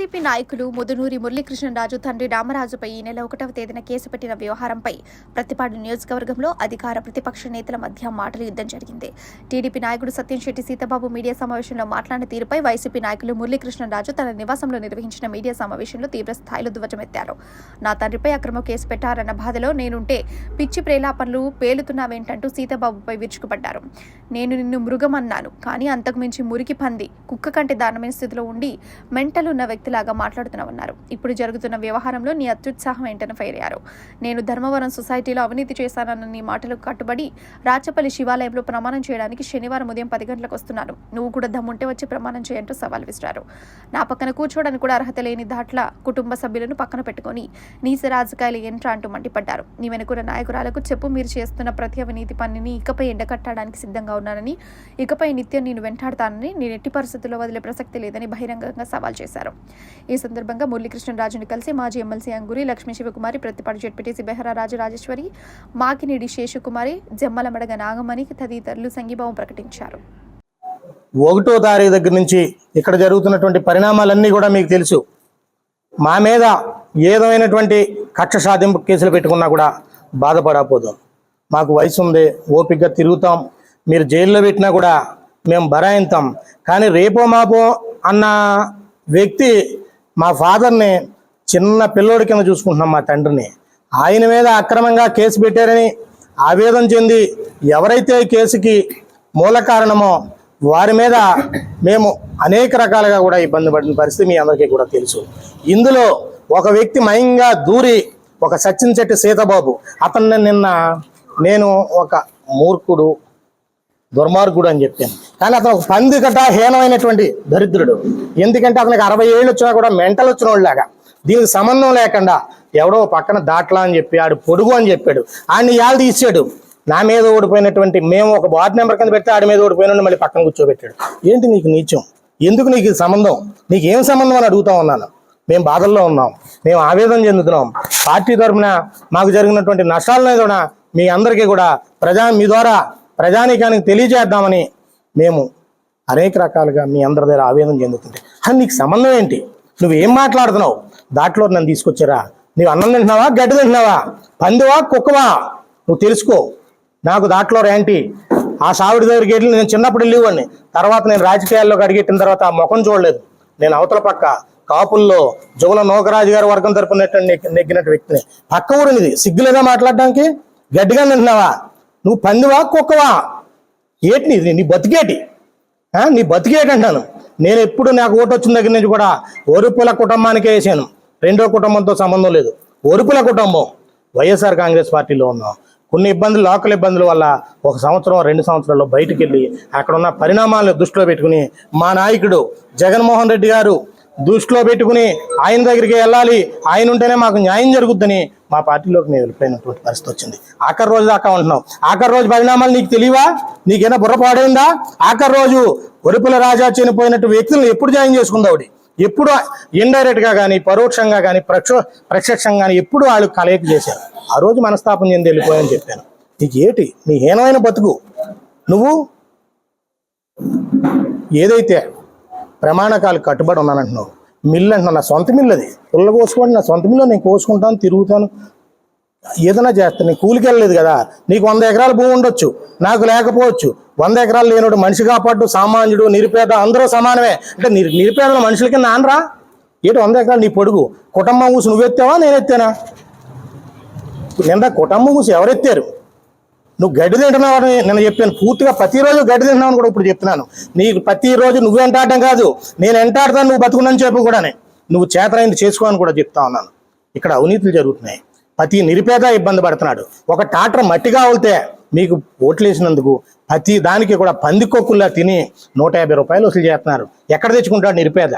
YCP నాయకులు ముదునూరి మురళీకృష్ణరాజు తండ్రి రామరాజుపై ఈ నెల ఒకటవ తేదీన కేసు పెట్టిన వ్యవహారంపై ప్రతిపాడు నియోజకవర్గంలో అధికార ప్రతిపక్ష నేతల మధ్య మాటల యుద్ధం జరిగింది. టీడీపీ నాయకుడు సత్యంశెట్టి సీతాబాబు సీతబాబు మీడియా సమావేశంలో మాట్లాడిన తీరుపై వైసీపీ నాయకులు మురళీకృష్ణరాజు తన నివాసంలో నిర్వహించిన మీడియా సమావేశంలో తీవ్ర స్థాయిలో ధ్వజమెత్తారు. నా తండ్రిపై అక్రమ కేసు పెట్టారన్న బాధలో నేనుంటే పిచ్చి ప్రేలాపనలు పేలుతున్నావేంటంటూ సీతబాబుపై విరుచుకుపడ్డారు. నేను నిన్ను మృగమన్నాను కానీ అంతకుమించి మురికి పంది కుక్క కంటే దానమైన స్థితిలో ఉండి మెంటల్ ఉన్న వ్యక్తి వ్యక్తిలాగా మాట్లాడుతున్నామన్నారు ఇప్పుడు జరుగుతున్న వ్యవహారంలో నీ అత్యుత్సాహం ఏంటని ఫైర్ అయ్యారు. నేను ధర్మవరం సొసైటీలో అవినీతి చేశానన్న నీ మాటలకు కట్టుబడి రాచపల్లి శివాలయంలో ప్రమాణం చేయడానికి శనివారం ఉదయం పది గంటలకు వస్తున్నాను. నువ్వు కూడా దమ్ముంటే వచ్చి ప్రమాణం చేయంటూ సవాల్ విసిరారు. నా పక్కన కూర్చోవడానికి కూడా అర్హత లేని దాట్ల కుటుంబ సభ్యులను పక్కన పెట్టుకొని నీచ రాజకీయాలు ఏంట్రా అంటూ మండిపడ్డారు. నీ వెనుకున్న నాయకురాలకు చెప్పు మీరు చేస్తున్న ప్రతి అవినీతి పనిని ఇకపై ఎండకట్టడానికి సిద్ధంగా ఉన్నానని ఇకపై నిత్యం నేను వెంటాడతానని నేను ఎట్టి పరిస్థితుల్లో వదిలే ప్రసక్తి లేదని బహిరంగంగా సవాల్ చేశారు. ఈ సందర్భంగా మురళీకృష్ణరాజును కలిసి మాజీ ఎమ్మెల్సీ అంగురి లక్ష్మీ శివకుమారి ప్రతిపాడు జడ్పీటీసీ బెహరా రాజరాజేశ్వరి మాకినిడి శేషకుమారి జమ్మలమడగ నాగమణి తదితరులు సంఘీభావం ప్రకటించారు. ఒకటో తారీఖు దగ్గర నుంచి ఇక్కడ జరుగుతున్నటువంటి పరిణామాలన్నీ కూడా మీకు తెలుసు. మా మీద ఏదైనటువంటి కక్ష సాధింపు కేసులు పెట్టుకున్నా కూడా బాధపడకపోదాం. మాకు వయసు ఉంది ఓపికగా తిరుగుతాం. మీరు జైల్లో పెట్టినా కూడా మేము బరాయింతాం. కానీ రేపో మాపో అన్న వ్యక్తి మా ఫాదర్ని చిన్న పిల్లోడి కింద చూసుకుంటున్నాం మా తండ్రిని. ఆయన మీద అక్రమంగా కేసు పెట్టారని ఆవేదన చెంది ఎవరైతే కేసుకి మూల కారణమో వారి మీద మేము అనేక రకాలుగా కూడా ఇబ్బంది పడిన పరిస్థితి మీ అందరికీ కూడా తెలుసు. ఇందులో ఒక వ్యక్తి మయంగా దూరి ఒక సచిన్ శెట్టి సీతబాబు. అతన్ని నిన్న నేను ఒక మూర్ఖుడు దుర్మార్గుడు అని చెప్పాను. కానీ అతను ఒక పంది కట్ట హీనమైనటువంటి దరిద్రుడు. ఎందుకంటే అతనికి అరవై ఏళ్ళు వచ్చినా కూడా మెంటల్ వచ్చిన వాళ్ళలాగా దీనికి సంబంధం లేకుండా ఎవడో పక్కన దాట్లా అని చెప్పి ఆడు పొడుగు అని చెప్పాడు. ఆడిని ఇవాళ తీసాడు నా మీద ఓడిపోయినటువంటి మేము ఒక వార్డు నెంబర్ కింద పెడితే ఆడి మీద ఓడిపోయిన మళ్ళీ పక్కన కూర్చోబెట్టాడు. ఏంటి నీకు నీచం? ఎందుకు నీకు సంబంధం? నీకు ఏం సంబంధం అని అడుగుతా ఉన్నాను. మేము బాధల్లో ఉన్నాం. మేము ఆవేదన చెందుతున్నాం. పార్టీ తరఫున మాకు జరిగినటువంటి నష్టాలను కూడా మీ అందరికీ కూడా ప్రజా మీ ద్వారా ప్రజానీకానికి తెలియజేద్దామని మేము అనేక రకాలుగా మీ అందరి దగ్గర ఆవేదన చెందుతుంటే. అది నీకు సంబంధం ఏంటి? నువ్వు ఏం మాట్లాడుతున్నావు? దాంట్లో నన్ను తీసుకొచ్చారా? నువ్వు అన్నం తింటున్నావా? గడ్డి తింటున్నావా? పందివా? కుక్కవా? నువ్వు తెలుసుకో. నాకు దాంట్లో ఏంటి ఆ సావిడి దగ్గరికి వెళ్ళి నేను చిన్నప్పుడు వెళ్ళేవాడిని. తర్వాత నేను రాజకీయాల్లోకి అడిగెట్టిన తర్వాత ఆ ముఖం చూడలేదు. నేను అవతల పక్క కాపుల్లో జువల నోకరాజు గారి వర్గం తరపున నెగ్గినట్టు వ్యక్తిని. పక్క ఊరినిది. సిగ్గులేదా మాట్లాడడానికి? గడ్డిగా తింటున్నావా? నువ్వు పందివా కుక్కవా? ఏటి నీ నీ బతికేటి? నీ బతికేటి అంటాను. నేను ఎప్పుడు నాకు ఓటు వచ్చిన దగ్గర నుంచి కూడా ఒరుపుల కుటుంబానికే వేసాను. రెండో కుటుంబంతో సంబంధం లేదు. ఒరుపుల కుటుంబం. వైఎస్ఆర్ కాంగ్రెస్ పార్టీలో ఉన్నాం. కొన్ని ఇబ్బందులు లోకల్ ఇబ్బందుల వల్ల ఒక సంవత్సరం రెండు సంవత్సరాల్లో బయటికి వెళ్ళి అక్కడ ఉన్న పరిణామాలను దృష్టిలో పెట్టుకుని మా నాయకుడు జగన్మోహన్ రెడ్డి గారు దృష్టిలో పెట్టుకుని ఆయన దగ్గరికి వెళ్ళాలి. ఆయన ఉంటేనే మాకు న్యాయం జరుగుద్దని మా పార్టీలోకి నేను వెళ్ళిపోయినటువంటి పరిస్థితి వచ్చింది. ఆఖరి రోజు దాకా ఉంటున్నాం. ఆఖరి రోజు పరిణామాలు నీకు తెలియవా? నీకేనా బుర్రపాడైందా? ఆఖరి రోజు ఒరుపుల రాజా చనిపోయినట్టు వ్యక్తులను ఎప్పుడు జాయిన్ చేసుకుందావుడి ఎప్పుడు ఇండైరెక్ట్గా కానీ పరోక్షంగా కానీ ప్రక్ష ప్రత్యక్షంగా కానీ ఎప్పుడు వాళ్ళు కలయిక చేశారు? ఆ రోజు మనస్తాపం చెంది వెళ్ళిపోయని చెప్పాను. నీకు ఏటి? నీ హీనమైన బతుకు. నువ్వు ఏదైతే ప్రమాణకాలు కట్టుబడి ఉన్నానంటున్నావు మిల్లు అంటున్నావు. నా సొంత మిల్లు అది. పుల్ల కోసుకోండి నా సొంత మిల్లు నేను కోసుకుంటాను తిరుగుతాను. ఏదైనా చేస్తాను నీ కూలికి వెళ్ళలేదు కదా. నీకు వంద ఎకరాల భూమి ఉండొచ్చు. నాకు లేకపోవచ్చు. వంద ఎకరాలు లేనుడు మనిషి కాపాడు సామాన్యుడు నిరుపేద అందరూ సమానమే. అంటే నిరు నిరుపేదల మనుషులకి నానరా? ఏంటి వంద ఎకరాలు నీ పొడుగు? కుటుంబం కూసి నువ్వెత్తావా? నేను ఎత్తానా నిన్న కుటుంబం కూసి ఎవరెత్తారు? నువ్వు గడ్డి తింటున్నావని నేను చెప్పాను. పూర్తిగా ప్రతిరోజు గడ్డి తింటున్నావు కూడా ఇప్పుడు చెప్తున్నాను. నీకు ప్రతిరోజు నువ్వు వెంటాడటం కాదు నేను ఎంటాడతాను నువ్వు బతుకున్నాను చెప్పు కూడానే. నువ్వు చేతనైంది చేసుకో అని కూడా చెప్తా ఉన్నాను. ఇక్కడ అవినీతులు జరుగుతున్నాయి. ప్రతి నిరుపేద ఇబ్బంది పడుతున్నాడు. ఒక టాటర్ మట్టి కావాలితే మీకు ఓట్లు వేసినందుకు ప్రతి దానికి కూడా పందికొక్కుల్లా తిని నూట యాభై రూపాయలు వసూలు చేస్తున్నారు. ఎక్కడ తెచ్చుకుంటాడు నిరుపేద?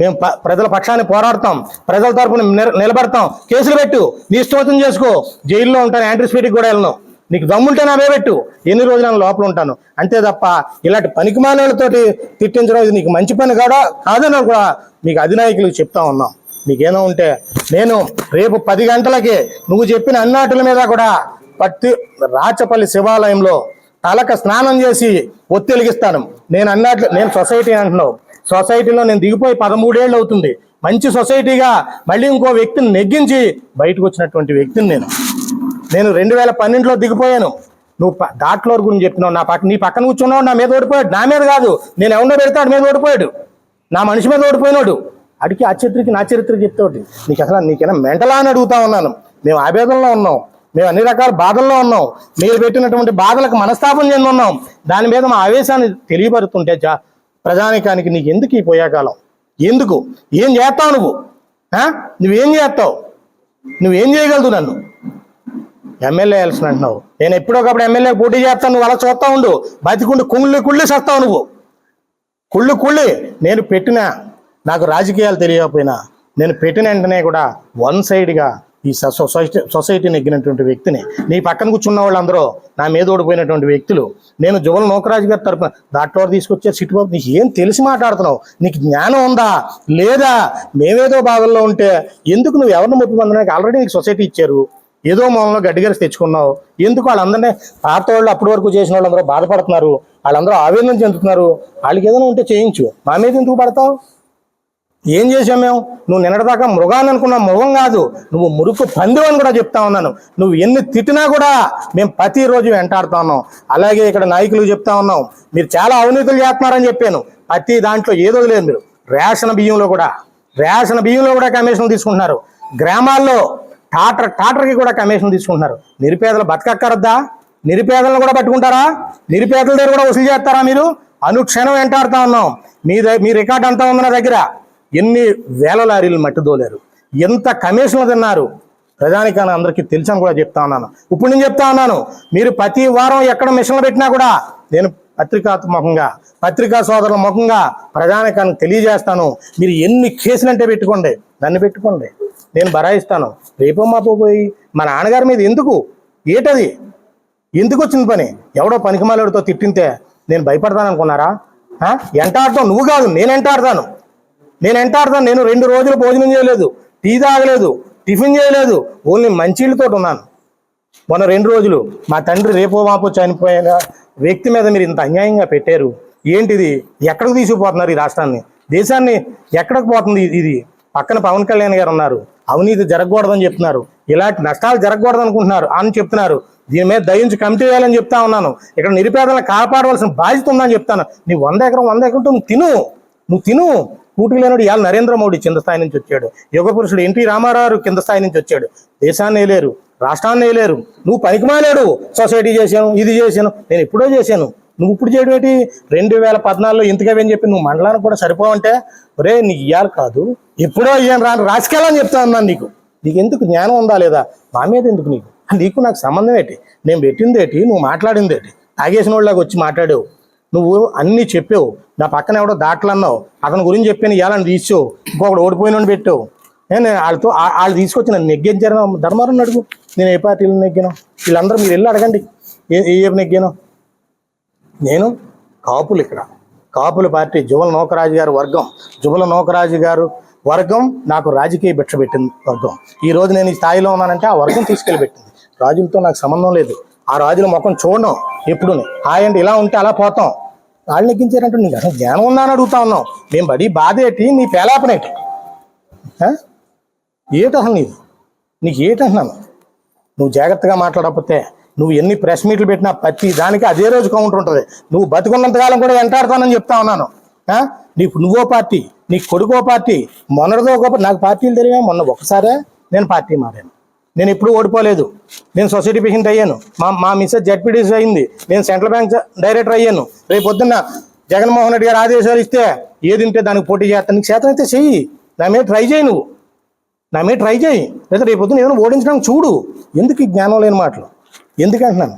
మేము ప- ప్రజల పక్షాన్ని పోరాడతాం. ప్రజల తరపున నిలబడతాం. కేసులు పెట్టు. నీ స్తోత్రం చేసుకో. జైల్లో ఉంటాను. యాంటీస్పీటిక్ కూడా వెళ్ళను. నీకు దమ్ముంటే నా పెట్టు. ఎన్ని రోజులు నేను లోపల ఉంటాను? అంతే తప్ప ఇలాంటి పనికిమాలతోటి తిట్టించడం ఇది నీకు మంచి పని కాదా? కాదని కూడా మీకు అధినాయకులకు చెప్తా ఉన్నాం. నీకేమో ఉంటే నేను రేపు పది గంటలకి నువ్వు చెప్పిన అన్నాటుల మీద కూడా పత్తి రాచపల్లి శివాలయంలో తలక స్నానం చేసి ఒత్తిలిగిస్తాను నేను అన్నట్లు నేను సొసైటీ అంటున్నావు. సొసైటీలో నేను దిగిపోయి పదమూడేళ్ళు అవుతుంది. మంచి సొసైటీగా మళ్ళీ ఇంకో వ్యక్తిని నెగ్గించి బయటకు వచ్చినటువంటి వ్యక్తిని నేను. నేను రెండు వేల పన్నెండులో దిగిపోయాను. నువ్వు ప- దాట్లోర్ గురించి చెప్తున్నావు. నా పక్క నీ పక్కన కూర్చున్నావు నా మీద ఓడిపోయాడు. నా మీద కాదు. నేను ఎవరినో పెడితే మీద ఓడిపోయాడు. నా మనిషి మీద ఓడిపోయినాడు. అడిగి ఆ చరిత్రకి నా చరిత్ర చెప్తోటి నీకు అసలు నీకైనా మెంటలా అని అడుగుతా ఉన్నాను. మేము ఆవేదనలో ఉన్నాం. మేము అన్ని రకాల బాధల్లో ఉన్నాం. మీరు పెట్టినటువంటి బాధలకు మనస్తాపం చెంది ఉన్నాం. దాని మీద మా ఆవేశాన్ని తెలియపరుతుంటే జా ప్రజానికానికి నీకు ఎందుకు ఈ పోయాకాలం? ఎందుకు? ఏం చేస్తావు నువ్వు? నువ్వేం చేస్తావు? నువ్వేం చేయగలదు నన్ను? ఎమ్మెల్యే ఎలక్షన్ అంటున్నావు నేను ఎప్పుడొకప్పుడు ఎమ్మెల్యే పోటీ చేస్తాను నువ్వు అలా చూస్తా ఉండు. బతికుండి కుళ్ళి కుళ్ళి చేస్తావు నువ్వు. కుళ్ళి కుళ్ళి. నేను పెట్టిన. నాకు రాజకీయాలు తెలియకపోయినా. నేను పెట్టిన వెంటనే కూడా వన్ సైడ్గా ఈ స- సొసైటీ సొసైటీ నెగ్గినటువంటి వ్యక్తిని. నీ పక్కన కూర్చున్న వాళ్ళందరూ నా మీద ఓడిపోయినటువంటి వ్యక్తులు. నేను జువల నోకరాజు గారి తరపున దాంట్లో తీసుకొచ్చే సిట్టుబాబు నీకు ఏం తెలిసి మాట్లాడుతున్నావు? నీకు జ్ఞానం ఉందా? లేదా? మేమేదో భాగంలో ఉంటే ఎందుకు నువ్వు ఎవరిని ముప్పి పొందడానికి ఆల్రెడీ నీకు సొసైటీ ఇచ్చారు? ఏదో మూలంలో గడ్డిగరిసి తెచ్చుకున్నావు. ఎందుకు వాళ్ళందరినీ పాత వాళ్ళు అప్పటి వరకు చేసిన వాళ్ళందరూ బాధపడుతున్నారు? వాళ్ళందరూ ఆవేదన చెందుతున్నారు. వాళ్ళకి ఏదైనా ఉంటే చేయించు. మా మీద ఎందుకు పడతావు? ఏం చేసాం మేము? నువ్వు నిన్నటిదాకా మృగాన్ని అనుకున్న మృగం కాదు. నువ్వు మురుకు పందెం అని కూడా చెప్తా ఉన్నాను. నువ్వు ఎన్ని తిట్టినా కూడా మేము ప్రతిరోజు వెంటాడుతా ఉన్నాం అలాగే ఇక్కడ నాయకులు చెప్తా ఉన్నాం. మీరు చాలా అవినీతులు చేస్తున్నారని చెప్పాను. ప్రతి దాంట్లో ఏదో లేదు మీరు. రేషన్ బియ్యంలో కూడా. రేషన్ బియ్యంలో కూడా కమిషన్లు తీసుకుంటున్నారు. గ్రామాల్లో టాటర్ టాటర్కి కూడా కమిషన్ తీసుకుంటున్నారు. నిరుపేదలు బతకక్కరద్దా? నిరుపేదలను కూడా పట్టుకుంటారా? నిరుపేదల దగ్గర కూడా వసూలు చేస్తారా మీరు? అనుక్షణం వెంటాడుతా ఉన్నాం. మీ మీ రికార్డ్ అంతా ఉంది నా దగ్గర. ఎన్ని వేల లారీలు మట్టి దోలారు. ఎంత కమిషన్లు తిన్నారు? ప్రజానికాన్ని అందరికీ తెలుసని కూడా చెప్తా ఉన్నాను. ఇప్పుడు నేను చెప్తా ఉన్నాను. మీరు ప్రతి వారం ఎక్కడ మిషన్లు పెట్టినా కూడా నేను పత్రికాత్మకంగా పత్రికా సోదరుల ముఖంగా ప్రజానికానికి తెలియజేస్తాను. మీరు ఎన్ని కేసులు అంటే పెట్టుకోండి. దాన్ని పెట్టుకోండి. నేను బరాయిస్తాను. రేపో మాపో పోయి మా నాన్నగారి మీద ఎందుకు? ఏటది? ఎందుకు వచ్చింది పని? ఎవడో పనికిమాలడితో తిట్టింతే నేను భయపడతాను అనుకున్నారా? ఆ? నువ్వు కాదు నేను ఎంటాడతాను నేను ఎంటాడతాను నేను రెండు రోజులు భోజనం చేయలేదు టీ తాగలేదు టిఫిన్ చేయలేదు ఓన్లీ మంచిళ్ళతో ఉన్నాను. మొన్న రెండు రోజులు మా తండ్రి రేపో మాపో చనిపోయిన వ్యక్తి మీద మీరు ఇంత అన్యాయంగా పెట్టారు. ఏంటిది? ఎక్కడికి తీసుకుపోతున్నారు ఈ రాష్ట్రాన్ని? దేశాన్ని ఎక్కడికి పోతుంది ఇది- ఇది? పక్కన పవన్ కళ్యాణ్ గారు ఉన్నారు. అవినీతి జరగకూడదని చెప్తున్నారు. ఇలాంటి నష్టాలు జరగకూడదు అనుకుంటున్నారు అని చెప్తున్నారు. దీని మీద దయించి కమిటీ వేయాలని చెప్తా ఉన్నాను. ఇక్కడ నిరుపేదలను కాపాడవలసిన బాధ్యత ఉందని చెప్తాను. నీ వంద ఎకరం వంద ఎకరంతో నువ్వు తిను. నువ్వు తిను. కూటికి లేనుడు ఇవాళ నరేంద్ర మోడీ కింద స్థాయి నుంచి వచ్చాడు. యుగ పురుషుడు ఎన్టీ రామారావు కింద స్థాయి నుంచి వచ్చాడు. దేశాన్ని వేయలేరు రాష్ట్రాన్ని వేయలేరు నువ్వు పనికిమాలేడు. సొసైటీ చేశాను ఇది చేశాను నేను ఎప్పుడో చేశాను. నువ్వు ఇప్పుడు చేయడం రెండు వేల పద్నాలుగులో ఇంతకవేని చెప్పి నువ్వు మండలానికి కూడా సరిపోవంటే? ఒరే నీకు ఇవ్వాలి కాదు. ఎప్పుడో ఇయ్యాను రాను రాసుకెళ్ళని చెప్తా ఉన్నాను నీకు. నీకు ఎందుకు జ్ఞానం ఉందా లేదా? మా మీద ఎందుకు నీకు? నీకు నాకు సంబంధం ఏంటి? నేను పెట్టింది ఏంటి? నువ్వు మాట్లాడింది ఏంటి? తాగేసిన వాళ్ళకి వచ్చి మాట్లాడావు. నువ్వు అన్ని చెప్పావు. నా పక్కన ఎవడో దాట్లు అన్నావు. అతని గురించి చెప్పాను ఇవ్వాలని తీసావు. ఇంకొకటి ఓడిపోయిన పెట్టావు. నేను వాళ్ళతో వాళ్ళు తీసుకొచ్చి నన్ను నెగ్గించారు ధర్మారం అడుగు. నేను ఏ పార్టీలు నెగ్గాను? వీళ్ళందరూ మీరు వెళ్ళి అడగండి. ఏ ఏ ఏ నెగ్గాను? నేను కాపులు ఇక్కడ. కాపుల పార్టీ జువల నోకరాజు గారు వర్గం. జువల నోకరాజు గారు వర్గం నాకు రాజకీయ భిక్ష పెట్టింది వర్గం. ఈ రోజు నేను ఈ స్థాయిలో ఉన్నానంటే ఆ వర్గం తీసుకెళ్ళి పెట్టింది. రాజులతో నాకు సంబంధం లేదు. ఆ రాజుల ముఖం చూడడం ఎప్పుడు హాయ్ ఇలా ఉంటే అలా పోతాం. వాళ్ళు నెగ్గించారంటే నీకు అసలు జ్ఞానం ఉందా అని అడుగుతా ఉన్నాం మేము బడి బాధ ఏంటి? నీ పేలాపనేటి ఆ? ఏటి అసలు నీది నీకు ఏంటంటున్నాను? నువ్వు జాగ్రత్తగా మాట్లాడకపోతే నువ్వు ఎన్ని ప్రెస్ మీట్లు పెట్టినా ప్రతి దానికి అదే రోజు కౌంటర్ ఉంటుంది. నువ్వు బతుకున్నంతకాలం కూడా వెంటాడుతానని చెప్తా ఉన్నాను. నీకు నువ్వో పార్టీ నీ కొడుకో పార్టీ మొన్నటిదో ఒక నాకు పార్టీలు తెలియ మొన్న ఒకసారే నేను పార్టీ మారాను. నేను ఎప్పుడు ఓడిపోలేదు. నేను సొసైటీ పేషెంట్ అయ్యాను. మా మా మిస్సెస్ జడ్పీడీసీ అయింది. నేను సెంట్రల్ బ్యాంక్ డైరెక్టర్ అయ్యాను. రేపు పొద్దున్న జగన్మోహన్ రెడ్డి గారు ఆదేశాలు ఇస్తే ఏది ఉంటే దానికి పోటీ చేస్తాను నీకు చేతనైతే అయితే చెయ్యి. నా మీద ట్రై చేయి నువ్వు. నా మీద ట్రై చేయి. లేదా రేపు పొద్దున ఏదైనా ఓడించడానికి చూడు. ఎందుకు ఈ జ్ఞానం లేని మాటలు? ఎందుకంటున్నాను?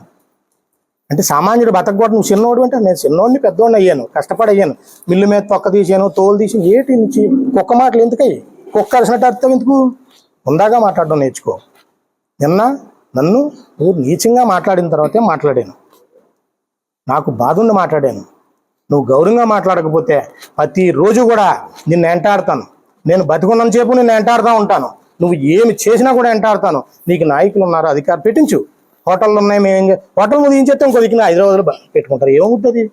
అంటే సామాన్యుడు బతకూడదు నువ్వు చిన్నోడు అంటే నేను చిన్నోడిని పెద్దోడిని అయ్యాను. కష్టపడి అయ్యాను మిల్లు మీద తొక్క తీసాను తోలు తీసి ఏటి నుంచి కుక్క మాటలు ఎందుకయ్యి? కుక్క కలిసినట్టు అర్థం ఎందుకు? ఉందాగా మాట్లాడడం నేర్చుకో. నిన్న నన్ను నువ్వు నీచంగా మాట్లాడిన తర్వాతే మాట్లాడాను. నాకు బాధ ఉండి మాట్లాడాను. నువ్వు గౌరవంగా మాట్లాడకపోతే ప్రతిరోజు కూడా నిన్ను ఎంటాడతాను. నేను బతికున్నంతసేపు నిన్ను ఎంటాడుతూ ఉంటాను. నువ్వు ఏమి చేసినా కూడా ఎంటాడుతాను. నీకు నాయకులు ఉన్నారు? అధికారం పెట్టించు. హోటళ్ళు ఉన్నాయి మేము ఏం హోటల్ ముందు ఏం చేస్తాం? కొద్దిగా హైదరాబాద్లో పెట్టుకుంటారు. ఏముద్ది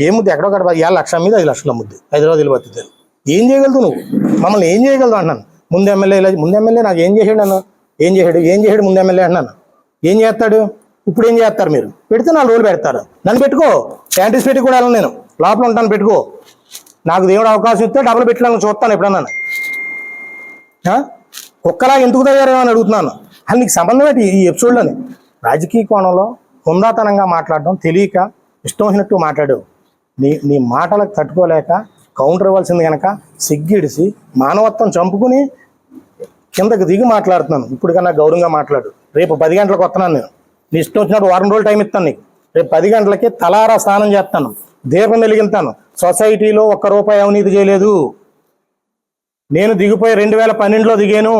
ఏముద్ది ఎక్కడో కడ ఏ లక్ష మీద ఐదు లక్షలు అమ్ముద్ది. హైదరాబాద్ వెళ్ళి ఏం చేయగలుగుతావు నువ్వు? మమ్మల్ని ఏం చేయగలదు అంటున్నాను ముందు ఎమ్మెల్యే ఇలా ముందు ఎమ్మెల్యే నాకు ఏం చేసాడు అన్న ఏం చేసాడు ఏం చేసాడు ముందు ఎమ్మెల్యే అన్నాను. ఏం చేస్తాడు? ఇప్పుడు ఏం చేస్తారు మీరు? పెడితే నాలుగు రోజులు పెడతారు. నన్ను పెట్టుకో. శానిటైజ్ పెట్టి కూడా వెళ్ళను నేను. లోపల ఉంటాను పెట్టుకో. నాకు దేవుడు అవకాశం ఇస్తే డబ్బులు పెట్టాలని చూస్తాను ఎప్పుడన్నా. ఆ? కుక్కలా ఎందుకు తయారు అని అడుగుతున్నాను. అది నీకు సంబంధం ఏంటి ఈ ఎపిసోడ్లోని? రాజకీయ కోణంలో హుందాతనంగా మాట్లాడడం తెలియక ఇష్టం వచ్చినట్టు మాట్లాడు. నీ నీ మాటలకు తట్టుకోలేక కౌంటర్ ఇవ్వాల్సింది కనుక సిగ్గిడిసి మానవత్వం చంపుకుని కిందకి దిగి మాట్లాడుతున్నాను. ఇప్పుడు కన్నా గౌరవంగా మాట్లాడు. రేపు పది గంటలకు వస్తున్నాను నేను. నీ ఇష్టం వచ్చినప్పుడు వారం రోజులు టైం ఇస్తాను నీకు. రేపు పది గంటలకి తలారా స్నానం చేస్తాను. దీపం వెలిగిస్తాను సొసైటీలో ఒక్క రూపాయి అవినీతి చేయలేదు. నేను దిగిపోయి రెండు వేల పన్నెండులో దిగాను.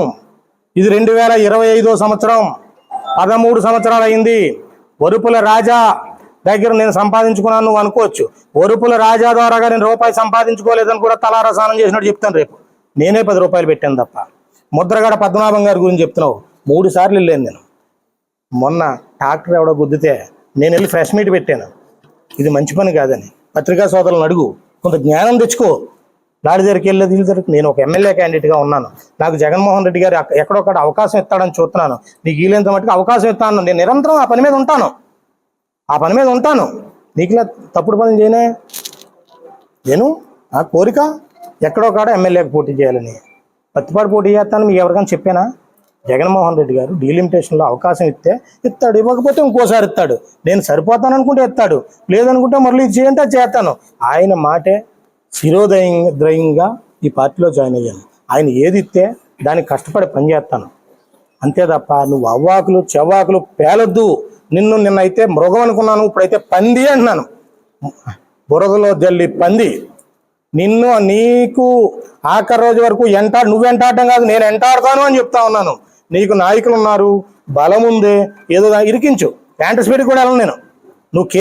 ఇది రెండు వేల ఇరవై ఐదో సంవత్సరం. పదమూడు సంవత్సరాలు అయింది వరుపుల రాజా దగ్గర నేను సంపాదించుకున్నాను నువ్వు అనుకోవచ్చు. వరుపుల రాజా ద్వారాగా నేను రూపాయి సంపాదించుకోలేదని కూడా తలారా స్నానం చేసినట్టు చెప్తాను రేపు. నేనే పది రూపాయలు పెట్టాను తప్ప. ముద్రగడ పద్మనాభం గారి గురించి చెప్తున్నావు. మూడు సార్లు వెళ్ళాను నేను. మొన్న ట్రాక్టర్ ఎవడో గుద్దితే నేను వెళ్ళి ఫ్రెష్ మీట్ పెట్టాను. ఇది మంచి పని కాదని. పత్రికా సోదరులను అడుగు. కొంత జ్ఞానం తెచ్చుకో. దాడి దగ్గరికి వెళ్ళేది వీళ్ళ దగ్గరికి నేను ఒక ఎమ్మెల్యే క్యాండిడేట్గా ఉన్నాను. నాకు జగన్మోహన్ రెడ్డి గారు ఎక్కడొక్కడ అవకాశం ఇస్తాడని చూస్తున్నాను. నీకు వీలైనంత మట్టుకు అవకాశం ఇస్తాను. నేను నిరంతరం ఆ పని మీద ఉంటాను. ఆ పని మీద ఉంటాను. నీకులా తప్పుడు పని చేయనే? నేను? నా కోరిక? ఎక్కడో ఎమ్మెల్యేకి పోటీ చేయాలని. పత్తిపాడు పోటీ చేస్తాను మీకు ఎవరికైనా చెప్పానా? జగన్మోహన్ రెడ్డి గారు డీలిమిటేషన్లో అవకాశం ఇస్తే ఇస్తాడు. ఇవ్వకపోతే ఇంకోసారి ఇస్తాడు. నేను సరిపోతాను అనుకుంటే ఇస్తాడు. లేదనుకుంటే మళ్ళీ ఇది చేయంటే చేస్తాను. ఆయన మాటే శిరోదయంగా ఈ పార్టీలో జాయిన్ అయ్యాను. ఆయన ఏది ఇస్తే దానికి కష్టపడి పని చేస్తాను అంతే తప్ప నువ్వు అవ్వాకులు చెవ్వాకులు పేలొద్దు. నిన్ను నిన్నైతే మృగం అనుకున్నాను ఇప్పుడైతే పంది అంటున్నాను. బురదలో జల్లి పంది. నిన్ను నీకు ఆఖరి రోజు వరకు ఎంటాడు నువ్వు ఎంటాడటం కాదు నేను ఎంటాడతాను అని చెప్తా ఉన్నాను. నీకు నాయకులు ఉన్నారు బలం ఉంది ఏదో దా- ఇరికించు. యాంటిసిపేట్ కూడా వెళ్ళను నేను. నువ్వు